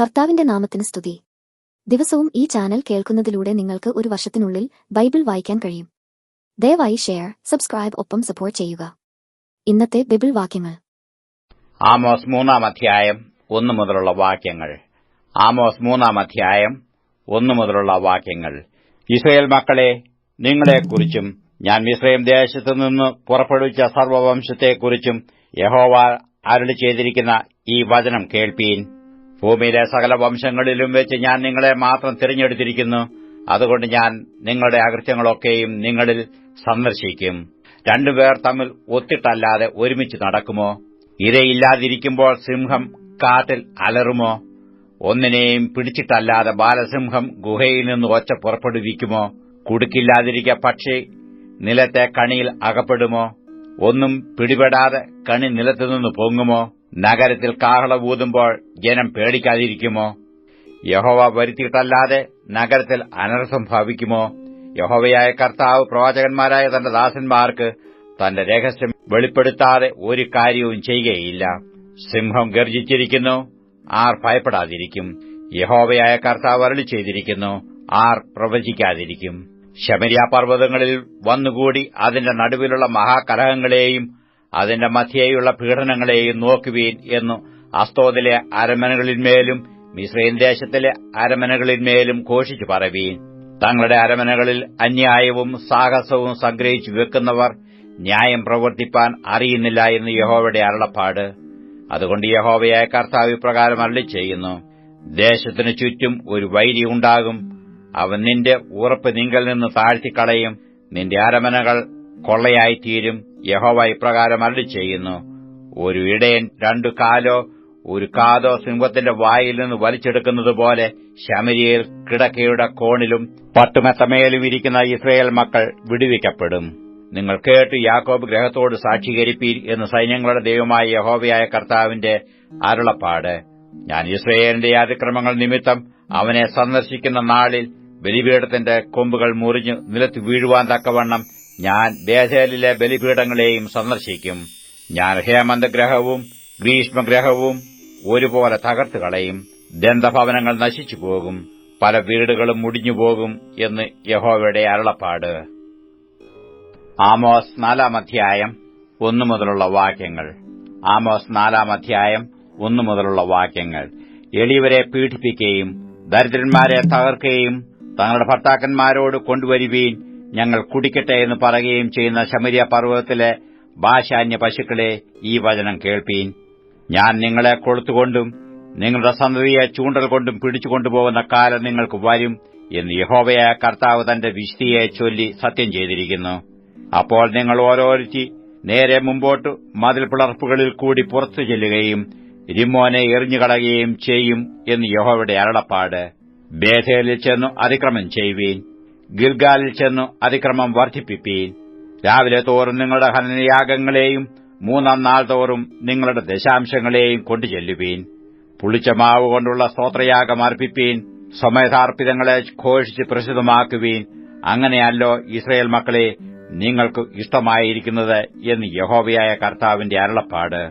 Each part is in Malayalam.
കർത്താവിന്റെ നാമത്തിന് സ്തുതി. ദിവസവും ഈ ചാനൽ കേൾക്കുന്നതിലൂടെ നിങ്ങൾക്ക് ഒരു വർഷത്തിനുള്ളിൽ ബൈബിൾ വായിക്കാൻ കഴിയും. ദയവായി ഷെയർ സബ്സ്ക്രൈബ് ഒപ്പം സപ്പോർട്ട് ചെയ്യുക. ഇന്നത്തെ ബൈബിൾ വാക്യങ്ങൾ. ആമോസ് മൂന്നാം അധ്യായം ഒന്നു മുതലുള്ള വാക്യങ്ങൾ. ആമോസ് മൂന്നാം അധ്യായം ഒന്നു മുതലുള്ള വാക്യങ്ങൾ. ഇസ്രയേൽ മക്കളെ നിങ്ങളെക്കുറിച്ചും ഞാൻ മിസ്രൈം ദേശത്തു നിന്ന് പുറപ്പെടുവിച്ച സർവവംശത്തെക്കുറിച്ചും യഹോവ അരുളി ചെയ്തിരിക്കുന്ന ഈ വചനം കേൾപ്പീൻ. ഭൂമിയിലെ സകല വംശങ്ങളിലും വെച്ച് ഞാൻ നിങ്ങളെ മാത്രം തിരഞ്ഞെടുത്തിരിക്കുന്നു. അതുകൊണ്ട് ഞാൻ നിങ്ങളുടെ അകൃത്യങ്ങളൊക്കെയും നിങ്ങളിൽ സന്ദർശിക്കും. രണ്ടുപേർ തമ്മിൽ ഒത്തിട്ടല്ലാതെ ഒരുമിച്ച് നടക്കുമോ? ഇരയില്ലാതിരിക്കുമ്പോൾ സിംഹം കാട്ടിൽ അലറുമോ? ഒന്നിനെയും പിടിച്ചിട്ടല്ലാതെ ബാലസിംഹം ഗുഹയിൽ നിന്ന് ഒച്ച പുറപ്പെടുവിക്കുമോ? കുടുക്കില്ലാതിരിക്കെ പക്ഷി നിലത്തെ കണിയിൽ അകപ്പെടുമോ? ഒന്നും പിടിപെടാതെ കണി നിലത്തുനിന്ന് പൊങ്ങുമോ? നഗരത്തിൽ കാഹള ഊതുമ്പോൾ ജനം പേടിക്കാതിരിക്കുമോ? യഹോവ വരുത്തിയിട്ടല്ലാതെ നഗരത്തിൽ അനർത്ഥം ഭവിക്കുമോ? യഹോവയായ കർത്താവ് പ്രവാചകന്മാരായ തന്റെ ദാസന്മാർക്ക് തന്റെ രഹസ്യം വെളിപ്പെടുത്താതെ ഒരു കാര്യവും ചെയ്യുകയില്ല. സിംഹം ഗർജിച്ചിരിക്കുന്നു ആർ ഭയപ്പെടാതിരിക്കും. യഹോവയായ കർത്താവ് അരളി ചെയ്തിരിക്കുന്നു ആർ പ്രവചിക്കാതിരിക്കും. ശമരിയ പർവതങ്ങളിൽ വന്നുകൂടി അതിന്റെ നടുവിലുള്ള മഹാകലഹങ്ങളെയും അതിന്റെ മധ്യേയുള്ള പീഡനങ്ങളെയും നോക്കുവീൻ എന്നു അസ്തോദിലെ അരമനകളിന്മേലും മിസ്രൈൻ ദേശത്തിലെ അരമനകളിന്മേലും ഘോഷിച്ചു പറവീൻ തങ്ങളുടെ അരമനകളിൽ അന്യായവും സാഹസവും സംഗ്രഹിച്ചു വെക്കുന്നവർ ന്യായം പ്രവർത്തിപ്പാൻ അറിയുന്നില്ല എന്ന് യഹോവയുടെ അരുളപ്പാട്. അതുകൊണ്ട് യഹോവയായ കർത്താവ് ഇപ്രകാരം അരളി ചെയ്യുന്നു ദേശത്തിനു ചുറ്റും ഒരു വൈരി ഉണ്ടാകും. അവൻ നിന്റെ ഉറപ്പ് നിങ്കൽ നിന്ന് താഴ്ത്തിക്കളയും. നിന്റെ അരമനകൾ കൊള്ളയായിത്തീരും. യഹോവ ഇപ്രകാരം അരളി ചെയ്യുന്നു ഒരു ഇടയൻ രണ്ടു കാലോ ഒരു കാതോ സിംഹത്തിന്റെ വായിൽ നിന്ന് വലിച്ചെടുക്കുന്നതുപോലെ ശമരിയിൽ കിടക്കയുടെ കോണിലും പട്ടുമെത്തമേലും ഇരിക്കുന്ന ഇസ്രയേൽ മക്കൾ വിടുവിക്കപ്പെടും. നിങ്ങൾ കേട്ട് യാക്കോബ് ഗ്രഹത്തോട് സാക്ഷീകരിപ്പീൻ എന്ന് സൈന്യങ്ങളുടെ ദൈവമായ യഹോവയായ കർത്താവിന്റെ അരുളപ്പാട്. ഞാൻ ഇസ്രയേലിന്റെ അതിക്രമങ്ങൾ നിമിത്തം അവനെ സന്ദർശിക്കുന്ന നാളിൽ ബലിപീഠത്തിന്റെ കൊമ്പുകൾ മുറിഞ്ഞ് നിലത്ത് വീഴുവാൻ തക്കവണ്ണം ഞാൻ ബേഥേലിലെ ബലിപീഠങ്ങളെയും സന്ദർശിക്കും. ഞാൻ ഹേമന്തഗ്രഹവും ഗ്രീഷ്മഗ്രഹവും ഒരുപോലെ തകർത്തു കളയും. ദന്തഭവനങ്ങൾ നശിച്ചു പോകും. പല വീടുകളും മുടിഞ്ഞുപോകും എന്ന് യഹോവയുടെ അരുളപ്പാട്. ആമോസ് നാലാം അധ്യായം ഒന്നു മുതലുള്ള വാക്യങ്ങൾ. ആമോസ് നാലാം അധ്യായം ഒന്നു മുതലുള്ള വാക്യങ്ങൾ. എളിയവരെ പീഡിപ്പിക്കുകയും ദരിദ്രന്മാരെ തകർക്കുകയും തങ്ങളുടെ ഭർത്താക്കന്മാരോട് കൊണ്ടുവരുവീൻ ഞങ്ങൾ കുടിക്കട്ടെ എന്ന് പറയുകയും ചെയ്യുന്ന ശമരിയ പർവതത്തിലെ ഭാഷാന്യ പശുക്കളെ ഈ വചനം കേൾപ്പീൻ. ഞാൻ നിങ്ങളെ കൊളുത്തുകൊണ്ടും നിങ്ങളുടെ സന്തതിയെ ചൂണ്ടൽ കൊണ്ടും പിടിച്ചുകൊണ്ടുപോകുന്ന കാലം നിങ്ങൾക്ക് വരും എന്ന് യഹോവയായ കർത്താവ് തന്റെ വിശുദ്ധിയെ ചൊല്ലി സത്യം ചെയ്തിരിക്കുന്നു. അപ്പോൾ നിങ്ങൾ ഓരോരുത്തി നേരെ മുമ്പോട്ട് മതിൽ പിളർപ്പുകളിൽ കൂടി പുറത്തു ചെല്ലുകയും രിമോനെ എറിഞ്ഞുകളയുകയും ചെയ്യും എന്ന് യഹോവയുടെ അരളപ്പാട്. ബേധയിൽ ചെന്നു അതിക്രമം ചെയ്യുവീൻ. ഗിൽഗാലിൽ ചെന്നു അതിക്രമം വർദ്ധിപ്പിപ്പീൻ. രാവിലെ തോറും നിങ്ങളുടെ ഹനനയാഗങ്ങളെയും മൂന്നാം നാൾ തോറും നിങ്ങളുടെ ദശാംശങ്ങളെയും കൊണ്ടു ചെല്ലുവീൻ പുളിച്ച മാവ് കൊണ്ടുള്ള സ്തോത്രയാഗം അർപ്പിപ്പീൻ. സ്വമേധാർപ്പിതങ്ങളെ ഘോഷിച്ച് പ്രസിദ്ധമാക്കുവീൻ. അങ്ങനെയല്ലോ ഇസ്രയേൽ മക്കളെ നിങ്ങൾക്ക് ഇഷ്ടമായിരിക്കുന്നത് എന്ന് യഹോവയായ കർത്താവിന്റെ അരുളപ്പാട്.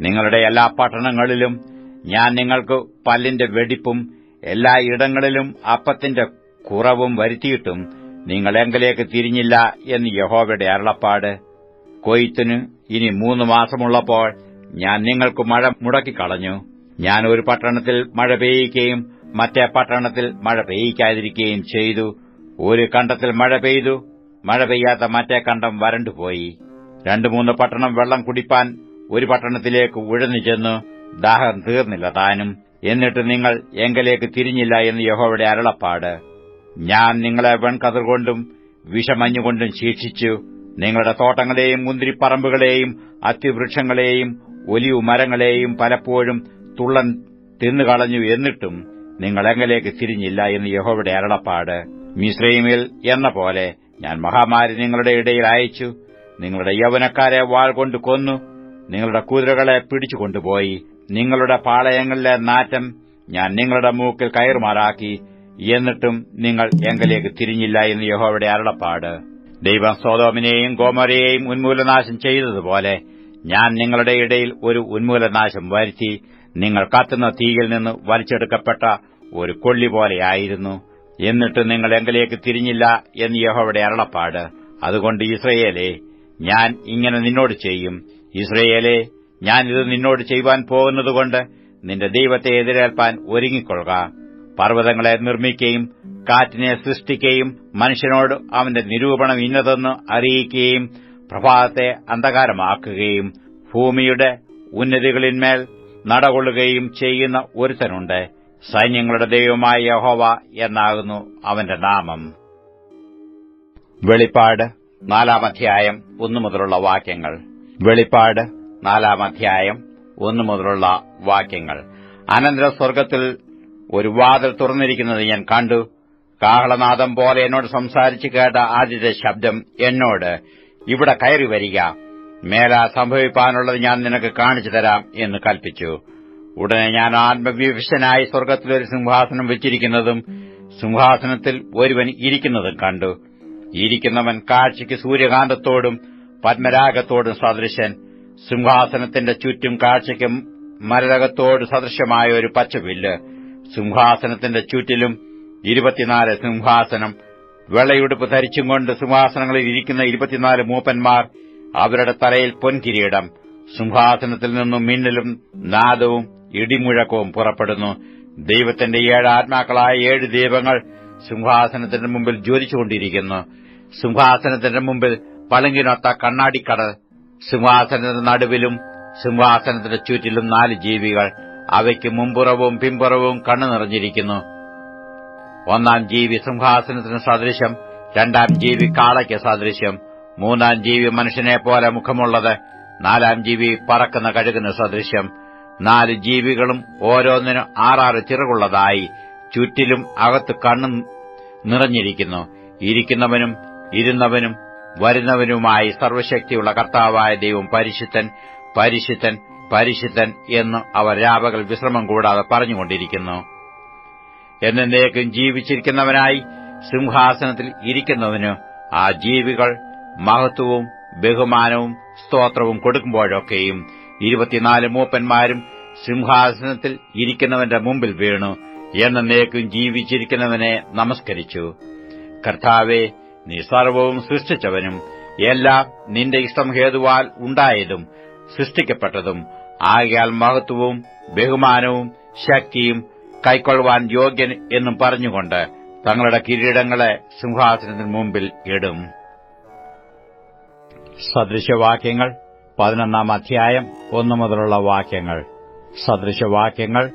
നിങ്ങളുടെ എല്ലാ പട്ടണങ്ങളിലും ഞാൻ നിങ്ങൾക്ക് പല്ലിന്റെ വെടിപ്പും എല്ലായിടങ്ങളിലും അപ്പത്തിന്റെ കുറവും വരുത്തിയിട്ടും നിങ്ങൾ എങ്കിലേക്ക് തിരിഞ്ഞില്ല എന്ന് യഹോവയുടെ അരുളപ്പാട്. കൊയ്ത്തിന് ഇനി മൂന്ന് മാസമുള്ളപ്പോൾ ഞാൻ നിങ്ങൾക്ക് മഴ മുടക്കിക്കളഞ്ഞു. ഞാൻ ഒരു പട്ടണത്തിൽ മഴ പെയ്യിക്കുകയും മറ്റേ പട്ടണത്തിൽ മഴ പെയ്യിക്കാതിരിക്കുകയും ചെയ്തു. ഒരു കണ്ടത്തിൽ മഴ പെയ്തു. മഴ പെയ്യാത്ത മറ്റേ കണ്ടം വരണ്ടുപോയി. രണ്ടു മൂന്ന് പട്ടണം വെള്ളം കുടിപ്പാൻ ഒരു പട്ടണത്തിലേക്ക് ഉഴന്നു ചെന്നു. ദാഹം തീർന്നില്ല താനും. എന്നിട്ട് നിങ്ങൾ എങ്കലേക്ക് തിരിഞ്ഞില്ല എന്ന് യഹോവയുടെ അരുളപ്പാട്. ഞാൻ നിങ്ങളെ വെൺകതിർകൊണ്ടും വിഷമഞ്ഞുകൊണ്ടും ശിക്ഷിച്ചു നിങ്ങളുടെ തോട്ടങ്ങളെയും മുന്തിരിപ്പറമ്പുകളെയും അത്തിവൃക്ഷങ്ങളെയും ഒലിവു മരങ്ങളെയും പലപ്പോഴും തുള്ളൻ തിന്നുകളഞ്ഞു എന്നിട്ടും നിങ്ങൾ എങ്ങലേക്ക് തിരിഞ്ഞില്ല എന്ന് യഹോവയുടെ അരളപ്പാട്. മിശ്രീമിൽ എന്ന പോലെ ഞാൻ മഹാമാരി നിങ്ങളുടെ ഇടയിൽ അയച്ചു. നിങ്ങളുടെ യൗവനക്കാരെ വാൾ കൊണ്ട് കൊന്നു. നിങ്ങളുടെ കുതിരകളെ പിടിച്ചുകൊണ്ടുപോയി നിങ്ങളുടെ പാളയങ്ങളിലെ നാറ്റം ഞാൻ നിങ്ങളുടെ മൂക്കിൽ കയറുമാറാക്കി. എന്നിട്ടും നിങ്ങൾ എങ്കിലേക്ക് തിരിഞ്ഞില്ല എന്ന് യഹോവയുടെ അരുളപ്പാട്. ദൈവം സോതോമിനെയും ഗോമരയെയും ഉന്മൂലനാശം ചെയ്തതുപോലെ ഞാൻ നിങ്ങളുടെ ഇടയിൽ ഒരു ഉന്മൂലനാശം വരുത്തി നിങ്ങൾ കത്തുന്ന തീയിൽ നിന്ന് വലിച്ചെടുക്കപ്പെട്ട ഒരു കൊള്ളി പോലെയായിരുന്നു എന്നിട്ട് നിങ്ങൾ എങ്കിലേക്ക് തിരിഞ്ഞില്ല എന്ന് യഹോവയുടെ അരുളപ്പാട്. അതുകൊണ്ട് ഇസ്രയേലെ ഞാൻ ഇങ്ങനെ നിന്നോട് ചെയ്യും. ഇസ്രയേലെ ഞാൻ ഇത് നിന്നോട് ചെയ്യുവാൻ പോകുന്നതുകൊണ്ട് നിന്റെ ദൈവത്തെ എതിരേൽപ്പാൻ ഒരുങ്ങിക്കൊള്ളുക. പർവതങ്ങളെ നിർമ്മിക്കുകയും കാറ്റിനെ സൃഷ്ടിക്കുകയും മനുഷ്യനോട് അവന്റെ നിരൂപണം ഇന്നതെന്ന് അറിയിക്കുകയും പ്രഭാതത്തെ അന്ധകാരമാക്കുകയും ഭൂമിയുടെ ഉന്നതികളിന്മേൽ നടകൊള്ളുകയും ചെയ്യുന്ന ഒരുത്തനുണ്ട്. സൈന്യങ്ങളുടെ ദൈവമായ യഹോവ എന്നാകുന്നു അവന്റെ നാമം. വെളിപ്പാട് നാലാം അധ്യായം ഒന്നു മുതലുള്ള വാക്യങ്ങൾ. വെളിപ്പാട് നാലാം അധ്യായം ഒന്നു മുതലുള്ള വാക്യങ്ങൾ. അനന്തര സ്വർഗത്തിൽ ഒരു വാതിൽ തുറന്നിരിക്കുന്നത് ഞാൻ കണ്ടു. കാഹളനാദം പോലെ എന്നോട് സംസാരിച്ചു കേട്ട ആദ്യത്തെ ശബ്ദം എന്നോട് ഇവിടെ കയറി വരിക. മേല സംഭവിപ്പാനുള്ളത് ഞാൻ നിനക്ക് കാണിച്ചു തരാം എന്ന് കൽപ്പിച്ചു. ഉടനെ ഞാൻ ആത്മവിവശനായി സ്വർഗത്തിലൊരു സിംഹാസനം വെച്ചിരിക്കുന്നതും സിംഹാസനത്തിൽ ഒരുവൻ ഇരിക്കുന്നതും കണ്ടു. ഇരിക്കുന്നവൻ കാഴ്ചയ്ക്ക് സൂര്യകാന്തത്തോടും പത്മരാഗത്തോടും സദൃശൻ. സിംഹാസനത്തിന്റെ ചുറ്റും കാഴ്ചയ്ക്കും മരതകത്തോട് സദൃശമായ ഒരു പച്ചവില്ല്. സിംഹാസനത്തിന്റെ ചുറ്റിലും ഇരുപത്തിനാല് സിംഹാസനം. വെള്ളയുടുപ്പ് ധരിച്ചും കൊണ്ട് സിംഹാസനങ്ങളിൽ ഇരിക്കുന്ന ഇരുപത്തിനാല് മൂപ്പന്മാർ അവരുടെ തലയിൽ പൊൻകിരീടം. സിംഹാസനത്തിൽ നിന്നും മിന്നലും നാദവും ഇടിമുഴക്കവും പുറപ്പെടുന്നു. ദൈവത്തിന്റെ ഏഴ് ആത്മാക്കളായ ഏഴ് ദൈവങ്ങൾ സിംഹാസനത്തിന്റെ മുമ്പിൽ ജ്വലിച്ചുകൊണ്ടിരിക്കുന്നു സിംഹാസനത്തിന്റെ മുമ്പിൽ പളുങ്കിനൊത്ത കണ്ണാടിക്കടൽ. സിംഹാസനത്തിന്റെ നടുവിലും സിംഹാസനത്തിന്റെ ചുറ്റിലും നാല് ജീവികൾ. അവയ്ക്ക് മുമ്പുറവും പിമ്പുറവും കണ്ണു നിറഞ്ഞിരിക്കുന്നു. ഒന്നാം ജീവി സിംഹാസനത്തിന് സദൃശ്യം രണ്ടാം ജീവി കാളയ്ക്ക് സദൃശ്യം മൂന്നാം ജീവി മനുഷ്യനെ പോലെ മുഖമുള്ളത് നാലാം ജീവി പറക്കുന്ന കഴുകുന്ന സദൃശ്യം. നാല് ജീവികളും ഓരോന്നിനും ആറാറ് ചിറകുള്ളതായി ചുറ്റിലും അകത്ത് കണ്ണും നിറഞ്ഞിരിക്കുന്നു. ഇരിക്കുന്നവനും ഇരുന്നവനും വരുന്നവനുമായി സർവശക്തിയുള്ള കർത്താവായ ദൈവം പരിശുദ്ധൻ പരിശുദ്ധൻ പരിശുദ്ധൻ എന്ന് അവർ രാപകൽ വിശ്രമം കൂടാതെ പറഞ്ഞുകൊണ്ടിരിക്കുന്നു. എന്നേക്കും ജീവിച്ചിരിക്കുന്നവനായി സിംഹാസനത്തിൽ ഇരിക്കുന്നവന് ആ ജീവികൾ മഹത്വവും ബഹുമാനവും സ്തോത്രവും കൊടുക്കുമ്പോഴൊക്കെയും ഇരുപത്തിനാല് മൂപ്പന്മാരും സിംഹാസനത്തിൽ ഇരിക്കുന്നവന്റെ മുമ്പിൽ വീണു. എന്നേക്കും ജീവിച്ചിരിക്കുന്നവനെ നമസ്കരിച്ചു. കർത്താവെ നീ സർവവും സൃഷ്ടിച്ചവനും. എല്ലാം നിന്റെ ഇഷ്ടം ഹേതുവാൽ ഉണ്ടായതും സൃഷ്ടിക്കപ്പെട്ടതും ആകയാൽ മഹത്വവും ബഹുമാനവും ശക്തിയും കൈക്കൊള്ളുവാൻ യോഗ്യൻ എന്നും പറഞ്ഞുകൊണ്ട് തങ്ങളുടെ കിരീടങ്ങളെ സിംഹാസനത്തിന് മുമ്പിൽ ഇടും. സദൃശവാക്യങ്ങൾ പതിനൊന്നാം അധ്യായം ഒന്നു മുതലുള്ള വാക്യങ്ങൾ. സദൃശവാക്യങ്ങൾ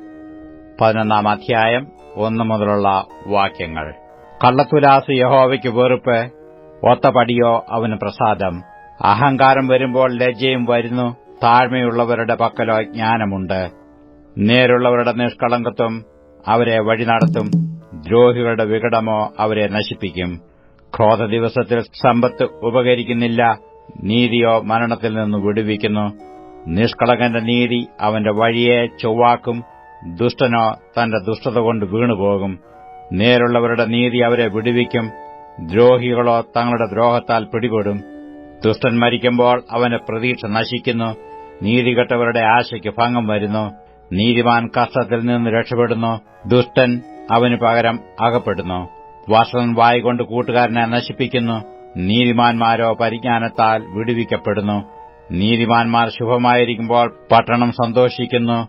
പതിനൊന്നാം അധ്യായം ഒന്നു മുതലുള്ള വാക്യങ്ങൾ. കള്ളത്തുലാസ് യഹോവയ്ക്ക് വെറുപ്പ് ഒത്തപടിയോ അവന് പ്രസാദം. അഹങ്കാരം വരുമ്പോൾ ലജ്ജയും വരുന്നു. താഴ്മയുള്ളവരുടെ പക്കലോ ജ്ഞാനമുണ്ട്. നേരുള്ളവരുടെ നിഷ്കളങ്കത്വം അവരെ വഴി നടത്തും ദ്രോഹികളുടെ വികടമോ അവരെ നശിപ്പിക്കും. ക്രോധ ദിവസത്തിൽ സമ്പത്ത് ഉപകരിക്കുന്നില്ല. നീതിയോ മരണത്തിൽ നിന്ന് വിടുവിക്കുന്നു. നിഷ്കളങ്കന്റെ നീതി അവന്റെ വഴിയെ ചൊവ്വാക്കും. ദുഷ്ടനോ തന്റെ ദുഷ്ടത കൊണ്ട് വീണുപോകും. നേരുള്ളവരുടെ നീതി അവരെ വിടുവിക്കും. ദ്രോഹികളോ തങ്ങളുടെ ദ്രോഹത്താൽ പിടിപെടും. ദുഷ്ടൻ മരിക്കുമ്പോൾ അവന്റെ പ്രതീക്ഷ നശിക്കുന്നു. നീതികെട്ടവരുടെ ആശയ്ക്ക് ഭംഗം വരുന്നു. നീതിമാൻ കഷ്ടത്തിൽ നിന്ന് രക്ഷപ്പെടുന്നു. ദുഷ്ടൻ അവന് പകരം അകപ്പെടുന്നു. വസ്ത്രൻ വായികൊണ്ട് കൂട്ടുകാരനെ നശിപ്പിക്കുന്നു. നീതിമാന്മാരോ പരിജ്ഞാനത്താൽ വിടുവിക്കപ്പെടുന്നു. നീതിമാന്മാർ ശുഭമായിരിക്കുമ്പോൾ പട്ടണം സന്തോഷിക്കുന്നു.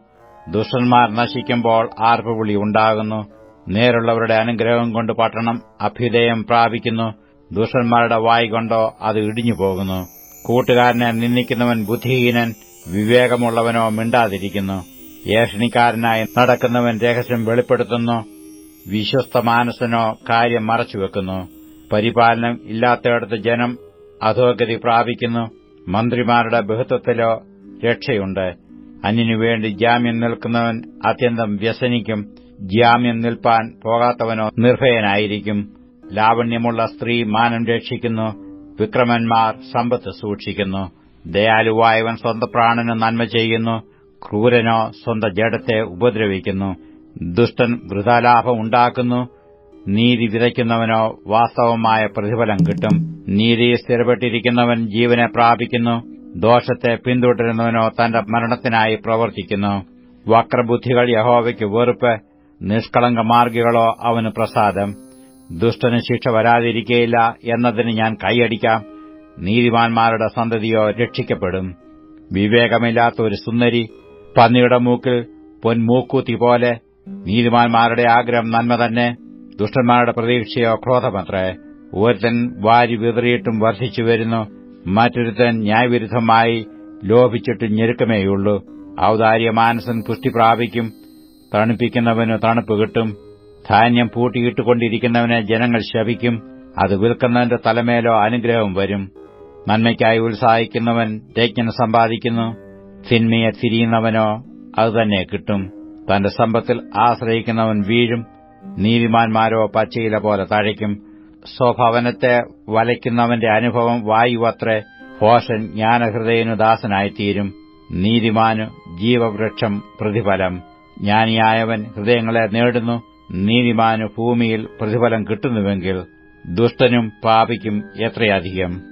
ദുഷ്ടന്മാർ നശിക്കുമ്പോൾ ആർപ്പുവിളി ഉണ്ടാകുന്നു. നേരുള്ളവരുടെ അനുഗ്രഹം കൊണ്ട് പട്ടണം അഭ്യുദയം പ്രാപിക്കുന്നു. ദുഷ്ടന്മാരുടെ വായി കൊണ്ടോ അത് ഇടിഞ്ഞു പോകുന്നു. കൂട്ടുകാരനെ നിന്ദിക്കുന്നവൻ ബുദ്ധിഹീനൻ വിവേകമുള്ളവനോ മിണ്ടാതിരിക്കുന്നു. ഏഷണിക്കാരനായി നടക്കുന്നവൻ രഹസ്യം വെളിപ്പെടുത്തുന്നു. വിശ്വസ്ത മാനസനോ കാര്യം മറച്ചുവെക്കുന്നു പരിപാലനം ഇല്ലാത്തയിടത്ത് ജനം അധോഗതി പ്രാപിക്കുന്നു. മന്ത്രിമാരുടെ ബഹുത്വത്തിലോ രക്ഷയുണ്ട്. അന്യനുവേണ്ടി ജാമ്യം നിൽക്കുന്നവൻ അത്യന്തം വ്യസനിക്കും. ജാമ്യം നിൽപ്പാൻ പോകാത്തവനോ നിർഭയനായിരിക്കും. ലാവണ്യമുള്ള സ്ത്രീ മാനം രക്ഷിക്കുന്നു. വിക്രമന്മാർ സമ്പത്ത് സൂക്ഷിക്കുന്നു. ദയാലുവായവൻ സ്വന്തം പ്രാണന് നന്മ ചെയ്യുന്നു. ക്രൂരനോ സ്വന്തം ജഡത്തെ ഉപദ്രവിക്കുന്നു. ദുഷ്ടൻ വൃതാലാഭം ഉണ്ടാക്കുന്നു. നീതി വിതയ്ക്കുന്നവനോ വാസ്തവമായ പ്രതിഫലം കിട്ടും. നീതി സ്ഥിരപ്പെട്ടിരിക്കുന്നവൻ ജീവനെ പ്രാപിക്കുന്നു. ദോഷത്തെ പിന്തുടരുന്നവനോ തന്റെ മരണത്തിനായി പ്രവർത്തിക്കുന്നു. വക്രബുദ്ധികൾ യഹോവയ്ക്ക് വെറുപ്പ് നിഷ്കളങ്ക മാർഗികളോ അവന് പ്രസാദം. ദുഷ്ടന് ശിക്ഷ വരാതിരിക്കയില്ല എന്നതിന് ഞാൻ കൈയടിക്കാം. നീതിമാന്മാരുടെ സന്തതിയോ രക്ഷിക്കപ്പെടും. വിവേകമില്ലാത്ത ഒരു സുന്ദരി പന്നിയുടെ മൂക്കിൽ പൊൻമൂക്കൂത്തി പോലെ നീതിമാന്മാരുടെ ആഗ്രഹം നന്മ തന്നെ. ദുഷ്ടന്മാരുടെ പ്രതീക്ഷയോ ക്രോധമത്രേ. ഒരുത്തൻ വാരി വിതറിയിട്ടും വർദ്ധിച്ചു വരുന്നു മറ്റൊരുത്തൻ ന്യായവിരുദ്ധമായി ലോഭിച്ചിട്ട് ഞെരുക്കമേയുള്ളൂ. ഔദാര്യ മാനസൻ പുഷ്ടി പ്രാപിക്കും തണുപ്പിക്കുന്നവന് തണുപ്പ് കിട്ടും. ധാന്യം പൂട്ടിയിട്ടുകൊണ്ടിരിക്കുന്നവനെ ജനങ്ങൾ ശപിക്കും. അത് വിൽക്കുന്നവന്റെ തലമേലോ അനുഗ്രഹം വരും. നന്മയ്ക്കായി ഉത്സാഹിക്കുന്നവൻ രജ്ഞന സമ്പാദിക്കുന്നു. തിന്മയെ തിരിയുന്നവനോ അതുതന്നെ കിട്ടും. തന്റെ സമ്പത്തിൽ ആശ്രയിക്കുന്നവൻ വീഴും. നീതിമാന്മാരോ പച്ചയില പോലെ തഴയ്ക്കും. സ്വഭവനത്തെ വലയ്ക്കുന്നവന്റെ അനുഭവം വായുവത്രേ. ഭോഷൻ ജ്ഞാനഹൃദയനു ദാസനായിത്തീരും. നീതിമാനു ജീവവൃക്ഷം പ്രതിഫലം. ജ്ഞാനിയായവൻ ഹൃദയങ്ങളെ നേടുന്നു. നീതിമാനു ഭൂമിയിൽ പ്രതിഫലം കിട്ടുന്നുവെങ്കിൽ ദുഷ്ടനും പാപിക്കും എത്രയധികം?